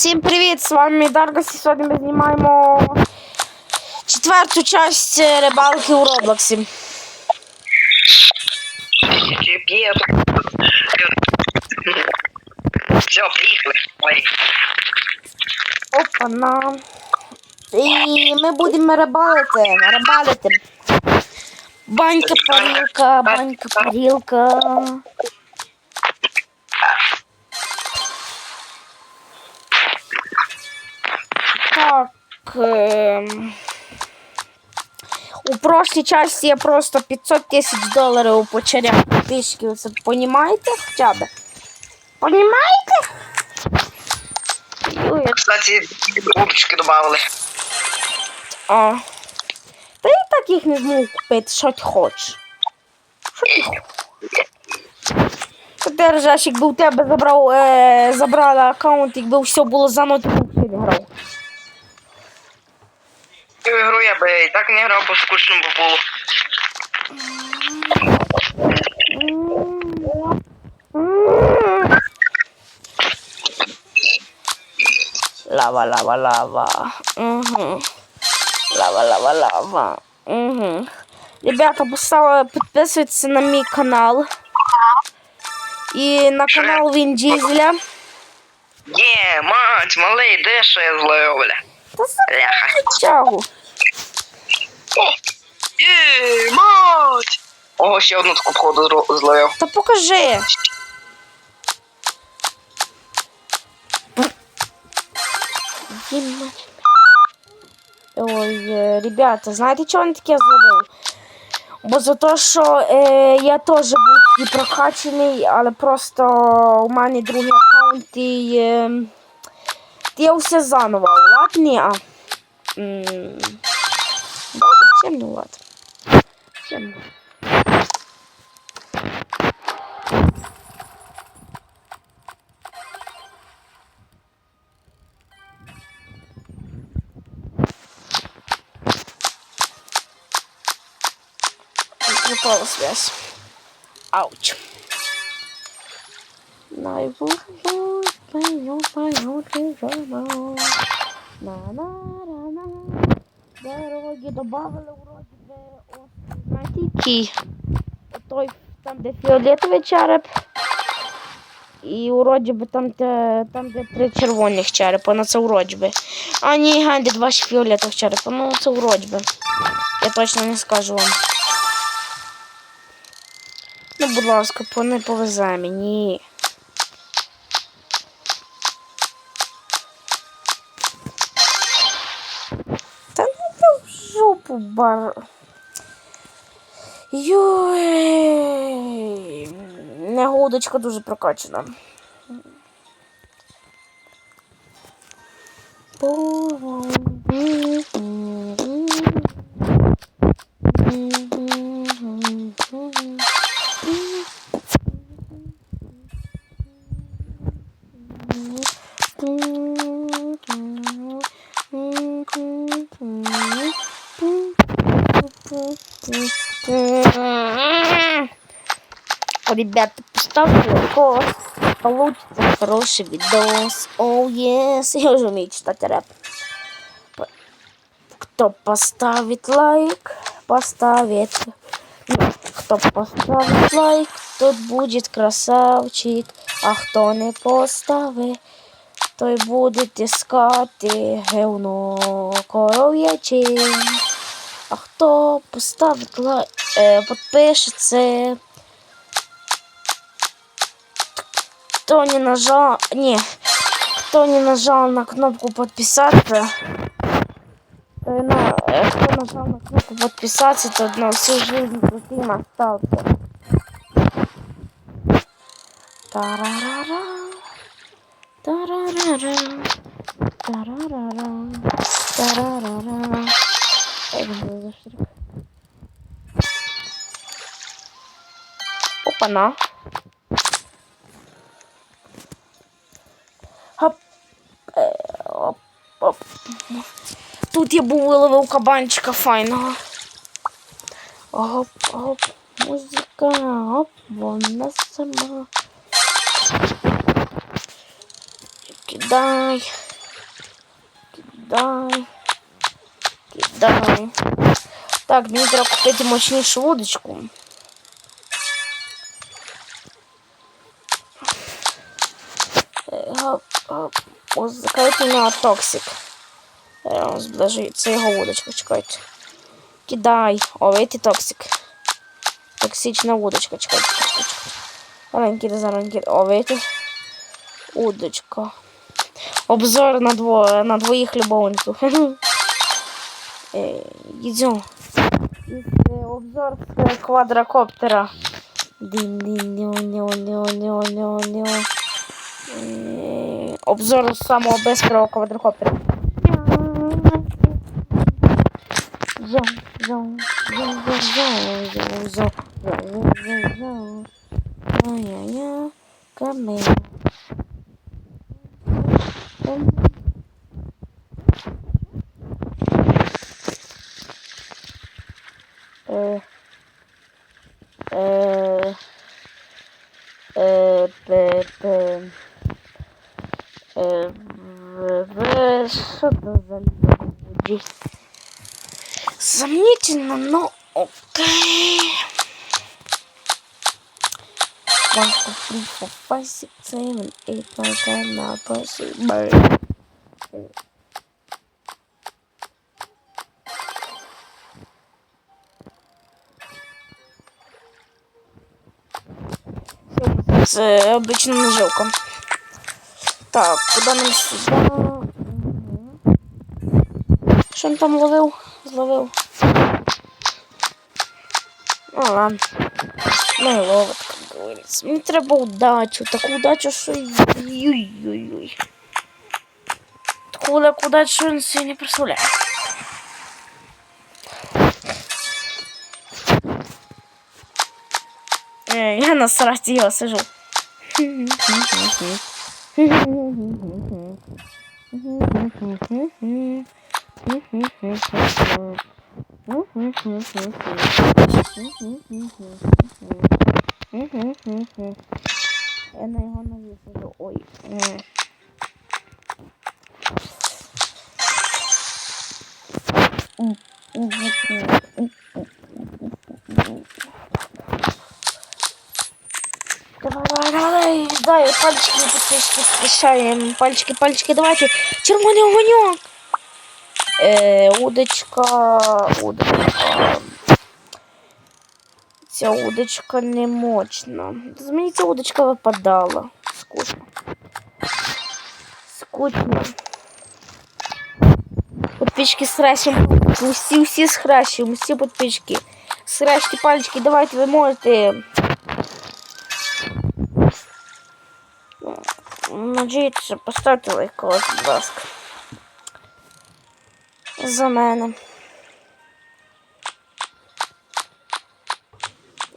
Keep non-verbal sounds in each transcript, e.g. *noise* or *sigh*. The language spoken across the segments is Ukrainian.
Всім привіт! З вами Даргас і сьогодні ми знімаємо четверту часть е, рибалки у Роблоксі. Все, приїхали. Опа-на. І ми будемо рибалити, рибалити. Банька, парілка, банька, парілка. Ем, У прошлій часті я просто 500 тисяч доларів почеряв тисячки. Ви це понімаєте хоча б? Понімаєте? Кстати, удочки добавили. А. Та і так їх не зможу купити, що ти хочеш. Що ти хочеш? Ти ржеш, якби у тебе забрав, е, забрали аккаунт, якби все було заново, ти б не грав. Цю ігру я би і так не грав, бо скучно би було. Лава, лава, лава. Угу. Лава, лава, лава. Угу. Ребята, поставили, підписуйтесь на мій канал. І на канал Він Дізеля. Є, мать, малий, де ще я зловив, бля? Та тягу. Є, мать! Ого, ще одну таку походу зловив. Та покажи. Ой, е, ребята, знаєте, чого він таке зловив? Бо за те, що е, я теж був такий прокачаний, але просто у мене другий аккаунт і е, я все заново. Лад ні, а. М, Чим? Пропала связь. Ауч. Дороги добавили вроді би острів. Знаєте? Той, там, де фіолетовий череп. І вроді би там, де, там, де три червоних черепа, ну це вроді би. А ні, ганди, два фіолетових черепа, ну це вроді би. Я точно не скажу вам. Ну, будь ласка, не повезе мені. Та ну в жопу бар. Йой. Негодочка дуже прокачана. Ребята, поставьте лайк, получится хороший видос. Оу, oh, yes. *laughs* Я уже умею читать рэп. Кто поставит лайк, поставит. Кто поставит лайк, тот будет красавчик. А хто не поставить, той буде іскати гевно коров'яче. А хто поставить лайк, е, підпишеться, кто не нажал, не, кто не нажал на кнопку подписаться, то на, э, кто нажал на кнопку подписаться, тот на всю жизнь таким остался. Тарарара, тарарара, тарарара, тарарара. Ой, блин, за штрих. Опа-на. оп. Тут я був виловив кабанчика файного. Оп, оп, музика, оп, вона сама. Тільки Кидай. Кидай. Кидай. Так, мені треба купити мощнішу вудочку. Закрити на токсик. Е, це його вудочка, чекайте. Кидай. О, видите, токсик. Токсична вудочка, чекайте, чекайте, заранький. О, видите? Удочка. Обзор на, дво, на двоих любовников. *laughs* Идем. Обзор с квадрокоптера. Дин-дин-дин-дин-дин-дин-дин. Э, Обзор самого быстрого квадрокоптера. Зо, воды. Сомнительно, но окей. One, two, three, four, five, six, seven, eight, nine, ten, nine, ten, six, nine. с обычным ножовком. Так, куда нам сюда? Що він там ловив? Зловив. Ну ладно. Ну і ловить, як говориться. Мені треба удачу. Таку удачу, що ой-ой-ой. Таку велику удачу, що він не представляє. Е, Я на сраці його сижу. *laughs* Давай, давай, давай, дай пальчики. Пальчики, пальчики, давайте. Червоний огонек. Е, удочка, удочка. Ця удочка не мощна. З удочка випадала. Скучно. Скучно. Подписчики схрещуємо. Усі, всі схрещуємо, всі подписчики. Схрещте пальчики, давайте ви можете. Надіються, поставте лайк, будь ласка. За мене.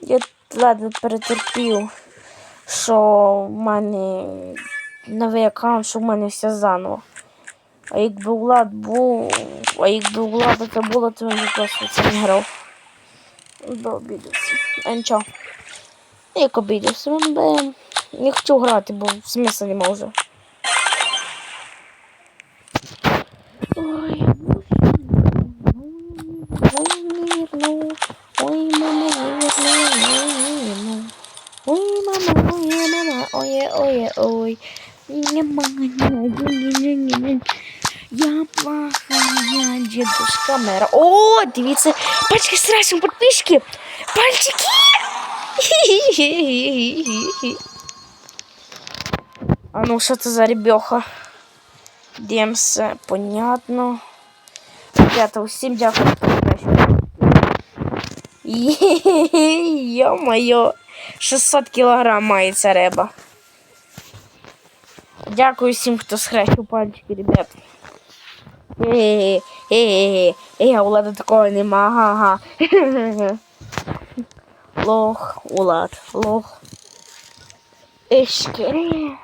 Я ледве перетерпів, що в мене новий аккаунт, що в мене все заново. А якби Влад був, а якби Влада це було, то він просто це не грав. Би обідався. А нічого. Як обідався, би не хотів грати, бо смисла нема вже. Ой, ой, мирно, ой, мама, мирно, ой, мама, ой, мама, ой, ой, ой, не, я плохая дедушка мэра. О, дивіться, пальчики страшно, подписчики, пальчики. А ну, що це за ребеха? Демсе, понятно. Ребята, усім дякую. Йо-моє, 600 кілограм має ця риба. Дякую всім, хто схрещив пальчики, ребят. Е, е, е, е, у Влада такого нема, ага. Лох, Улад, лох. Ишки.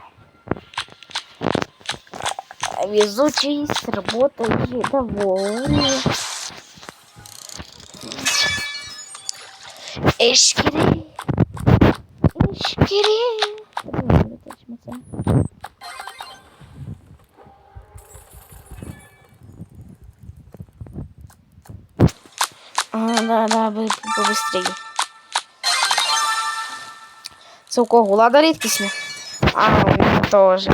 Везучий работает довольный. Ишкири. Ишкири. Да, да, би- побыстрее. Це у кого? Лада рідкісна? А, у мене теж.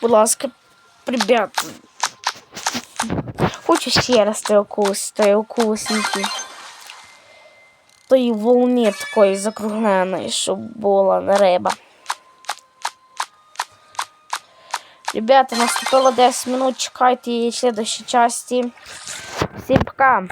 Будь ласка, ребята. Хочу ще раз той укус, той укусники. Тої волни такої закругленої, щоб була на риба. Ребята, наступило 10 минут, чекайте її в следующій часті. Всім пока!